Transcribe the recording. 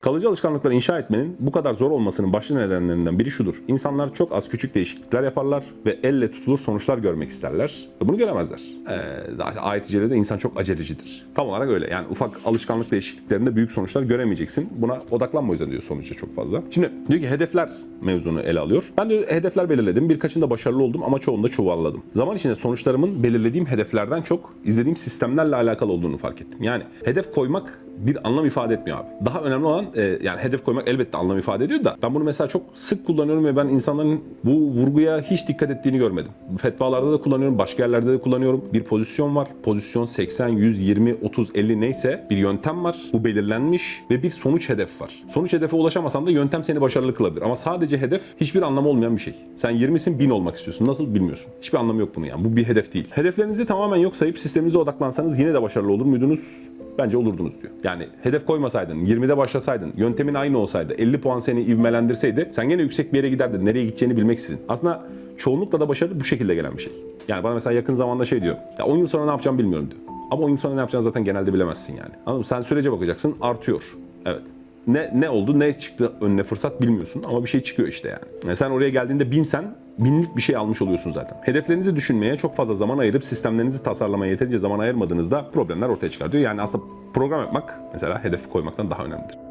Kalıcı alışkanlıkları inşa etmenin bu kadar zor olmasının başlı nedenlerinden biri şudur. İnsanlar çok az küçük değişiklikler yaparlar ve elle tutulur sonuçlar görmek isterler. Ve bunu göremezler. Ee, AYTC'de de insan çok acelecidir. Tam olarak öyle. Yani ufak alışkanlık değişikliklerinde büyük sonuçlar göremeyeceksin. Buna odaklanma o yüzden diyor sonuçta çok fazla. Şimdi diyor ki hedefler mevzunu ele alıyor. Ben de hedefler belirledim. Birkaçında başarılı oldum ama çoğunda çuvalladım. Zaman içinde sonuçlarımın belirlediğim hedeflerden çok izlediğim sistemlerle alakalı olduğunu fark ettim. Yani hedef koymak bir anlam ifade etmiyor abi. Daha önemli olan e, yani hedef koymak elbette anlam ifade ediyor da ben bunu mesela çok sık kullanıyorum ve ben insanların bu vurguya hiç dikkat ettiğini görmedim. Fetvalarda da kullanıyorum, başka yerlerde de kullanıyorum. Bir pozisyon var. Pozisyon 80, 100, 20, 30, 50 neyse bir yöntem var. Bu belirlenmiş ve bir sonuç hedef var. Sonuç hedefe ulaşamasan da yöntem seni başarılı kılabilir. Ama sadece hedef hiçbir anlamı olmayan bir şey. Sen 20'sin 1000 olmak istiyorsun. Nasıl bilmiyorsun. Hiçbir anlamı yok bunun yani. Bu bir hedef değil. Hedeflerinizi tamamen yok sayıp sisteminize odaklansanız yine de başarılı olur muydunuz? Bence olurdunuz diyor. Yani hedef koymasaydın, 20'de başlasaydın, yöntemin aynı olsaydı, 50 puan seni ivmelendirseydi sen gene yüksek bir yere giderdin. Nereye gideceğini bilmeksizin. Aslında çoğunlukla da başarı bu şekilde gelen bir şey. Yani bana mesela yakın zamanda şey diyor. Ya 10 yıl sonra ne yapacağım bilmiyorum diyor. Ama 10 yıl sonra ne yapacağını zaten genelde bilemezsin yani. Anladın mı? Sen sürece bakacaksın artıyor. Evet. Ne, ne oldu, ne çıktı önüne fırsat bilmiyorsun ama bir şey çıkıyor işte yani. Yani sen oraya geldiğinde binsen binlik bir şey almış oluyorsun zaten. Hedeflerinizi düşünmeye çok fazla zaman ayırıp sistemlerinizi tasarlamaya yeterince zaman ayırmadığınızda problemler ortaya çıkar diyor. Yani aslında program yapmak mesela hedef koymaktan daha önemlidir.